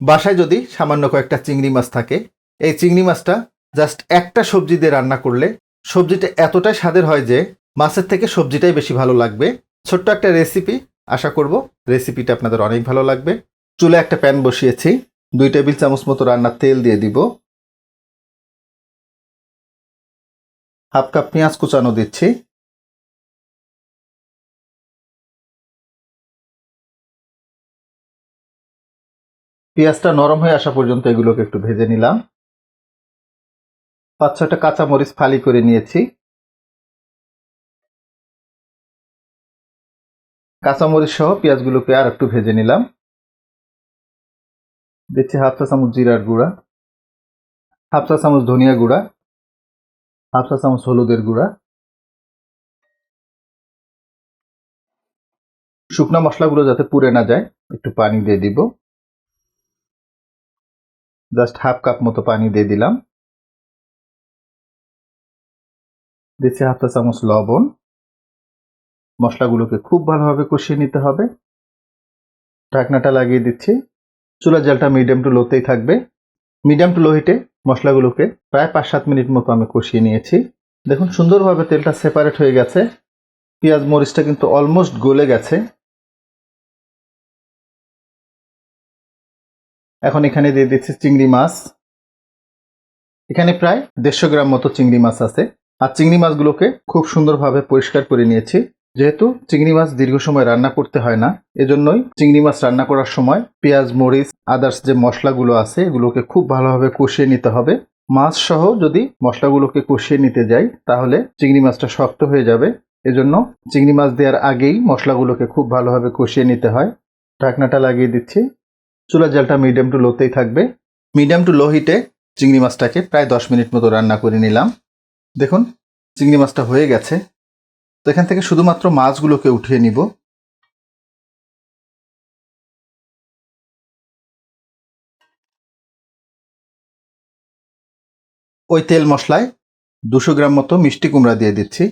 বাসায় যদি সামান্য কয়েকটা চিংড়ি মাছ থাকে, এই চিংড়ি মাছটা জাস্ট একটা সবজি দিয়ে রান্না করলে সবজিটা এতটাই স্বাদের হয় যে মাছের থেকে সবজিটাই বেশি ভালো লাগবে। ছোট্ট একটা রেসিপি আশা করব রেসিপিটা আপনাদের অনেক ভালো লাগবে। চুলে একটা প্যান বসিয়েছি, দুই টেবিল চামচ মতো রান্নার তেল দিয়ে দিব। হাফ কাপ পেঁয়াজ কুচানো দিচ্ছি। পেঁয়াজটা নরম হয়ে আসা পর্যন্ত এগুলোকে একটু ভেজে নিলাম। পাঁচ ছটা কাঁচা মরিচ ফালি করে নিয়েছি। কাঁচামরিচ সহ পেঁয়াজগুলোকে আর একটু ভেজে নিলাম। দিচ্ছি হাফ চা চামচ জিরার গুঁড়া, হাফ চা চামচ ধনিয়া গুঁড়া, হাফ চা চামচ হলুদের গুঁড়া। শুকনো মশলাগুলো যাতে পুড়ে না যায়, একটু পানি দিয়ে দিব। জাস্ট হাফ কাপ মতো পানি দিয়ে দিলাম। দিচ্ছি হাফ চা চামচ লবণ। মশলাগুলোকে খুব ভালোভাবে কষিয়ে নিতে হবে। ঢাকনাটা লাগিয়ে দিচ্ছি। চুলার জালটা মিডিয়াম টু লোতেই থাকবে। মিডিয়াম টু লো হিটে মশলাগুলোকে প্রায় পাঁচ সাত মিনিট মতো আমি কষিয়ে নিয়েছি। দেখুন, সুন্দরভাবে তেলটা সেপারেট হয়ে গেছে। পেঁয়াজ, মরিচটা কিন্তু অলমোস্ট গলে গেছে। এখন এখানে দিয়ে দিচ্ছি চিংড়ি মাছ। এখানে প্রায় দেড়শো গ্রাম মতো চিংড়ি মাছ আছে। আর চিংড়ি মাছগুলোকে খুব সুন্দরভাবে পরিষ্কার করে নিয়েছি। যেহেতু চিংড়ি মাছ দীর্ঘ সময় রান্না করতে হয় না, এজন্যই চিংড়ি মাছ রান্না করার সময় পেঁয়াজ, মরিচ, আদার্স যে মশলাগুলো আছে, এগুলোকে খুব ভালোভাবে কষিয়ে নিতে হবে। মাছ সহ যদি মশলাগুলোকে কষিয়ে নিতে যাই, তাহলে চিংড়ি মাছটা শক্ত হয়ে যাবে। এজন্য চিংড়ি মাছ দেওয়ার আগেই মশলাগুলোকে খুব ভালোভাবে কষিয়ে নিতে হয়। ঢাকনাটা লাগিয়ে দিচ্ছি। চুলার জালটা মিডিয়াম টু লোতেই থাকবে। মিডিয়াম টু লো হিটে চিংড়ি মাছটাকে প্রায় দশ মিনিট মতো রান্না করে নিলাম। দেখুন, চিংড়ি মাছটা হয়ে গেছে। তো এখান থেকে শুধুমাত্র মাছগুলোকে উঠিয়ে নিব। ওই তেল মশলায় দুশো গ্রাম মতো মিষ্টি কুমড়া দিয়ে দিচ্ছি।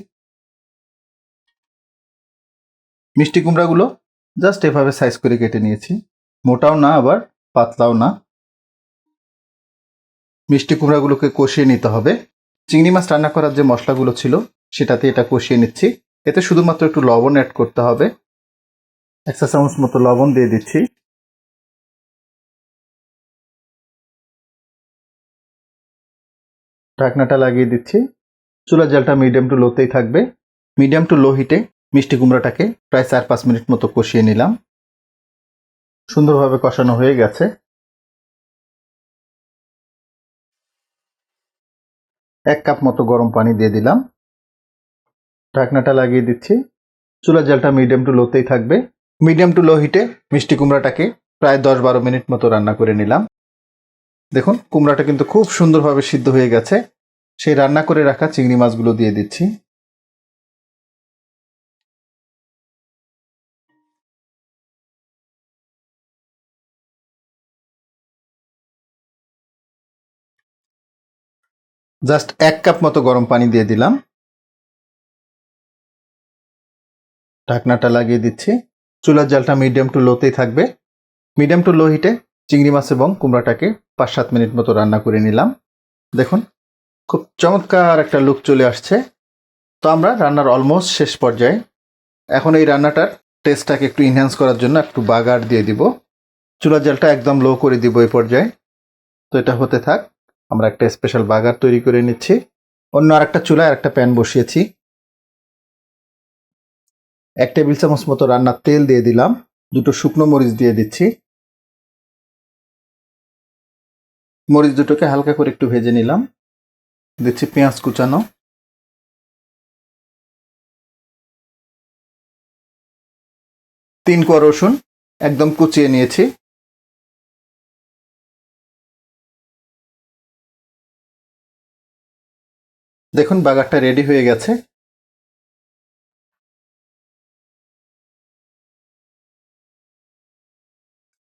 মিষ্টি কুমড়াগুলো জাস্ট এভাবে সাইজ করে কেটে নিয়েছি। মোটাও না, আবার পাতলাও না। মিষ্টি কুমড়াগুলোকে কষিয়ে নিতে হবে। চিংড়ি মাছ রান্না করার যে মশলাগুলো ছিল, সেটাতে এটা কষিয়ে নিচ্ছি। এতে শুধুমাত্র একটু লবণ অ্যাড করতে হবে। এক চা চামচ মতো লবণ দিয়ে দিচ্ছি। ঢাকনাটা লাগিয়ে দিচ্ছি। চুলার জালটা মিডিয়াম টু লোতেই থাকবে। মিডিয়াম টু লো হিটে মিষ্টি কুমড়াটাকে প্রায় চার পাঁচ মিনিট মতো কষিয়ে নিলাম। সুন্দরভাবে কষানো হয়ে গেছে। এক কাপ মতো গরম পানি দিয়ে দিলাম। ঢাকনাটা লাগিয়ে দিচ্ছি। চুলার জালটা মিডিয়াম টু লোতেই থাকবে। মিডিয়াম টু লো হিটে মিষ্টি কুমড়াটাকে প্রায় দশ বারো মিনিট মতো রান্না করে নিলাম। দেখুন, কুমড়াটা কিন্তু খুব সুন্দরভাবে সিদ্ধ হয়ে গেছে। সেই রান্না করে রাখা চিংড়ি মাছগুলো দিয়ে দিচ্ছি। জাস্ট এক কাপ মতো গরম পানি দিয়ে দিলাম। ঢাকনাটা লাগিয়ে দিচ্ছি। চুলার জালটা মিডিয়াম টু লোতেই থাকবে। মিডিয়াম টু লো হিটে চিংড়ি মাছ এবং কুমড়াটাকে পাঁচ সাত মিনিট মতো রান্না করে নিলাম। দেখুন, খুব চমৎকার একটা লুক চলে আসছে। তো আমরা রান্নার অলমোস্ট শেষ পর্যায়ে এখন এই রান্নাটার টেস্টটাকে একটু ইনহ্যান্স করার জন্য একটু বাগার দিয়ে দিব। চুলার জালটা একদম লো করে দিব এই পর্যায়ে। তো এটা হতে থাক। আমরা একটা স্পেশাল বাগার তৈরি করে নিচ্ছি। অন্য আরেকটা চুলায় আরেকটা প্যান বসিয়েছি। এক টেবিল চামচ মতো রান্নার তেল দিয়ে দিলাম। দুটো শুকনো মরিচ দিয়ে দিচ্ছি। মরিচ দুটোকে হালকা করে একটু ভেজে নিলাম। দিচ্ছি পেঁয়াজ কুচানো। তিন কোয়া রসুন একদম কুচিয়ে নিয়েছি। দেখুন, বাগারটা রেডি হয়ে গেছে।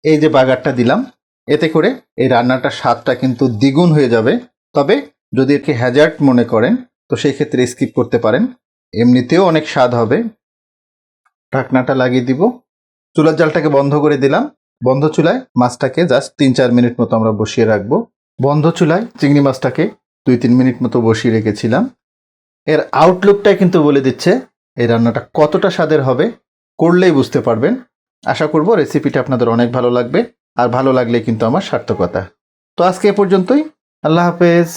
এই যে বাগারটা দিলাম, এতে করে এই রান্নাটার স্বাদটা কিন্তু দ্বিগুণ হয়ে যাবে। তবে যদি একে হ্যাজার্ড মনে করেন, তো সেই ক্ষেত্রে স্কিপ করতে পারেন। এমনিতেও অনেক স্বাদ হবে। ঢাকনাটা লাগিয়ে দিব। চুলার জালটাকে বন্ধ করে দিলাম। বন্ধ চুলায় মাছটাকে জাস্ট তিন চার মিনিট মতো আমরা বসিয়ে রাখব। বন্ধ চুলায় চিংড়ি মাছটাকে দুই তিন মিনিট মতো বসিয়ে রেখেছিলাম। এর আউটলুকটাই কিন্তু বলে দিচ্ছে এই রান্নাটা কতটা স্বাদের হবে করলেই বুঝতে পারবেন। আশা করব রেসিপিটা আপনাদের অনেক ভালো লাগবে, আর ভালো লাগলে কিন্তু আমার সার্থকতা। তো আজকে এ পর্যন্তই। আল্লাহ হাফেজ।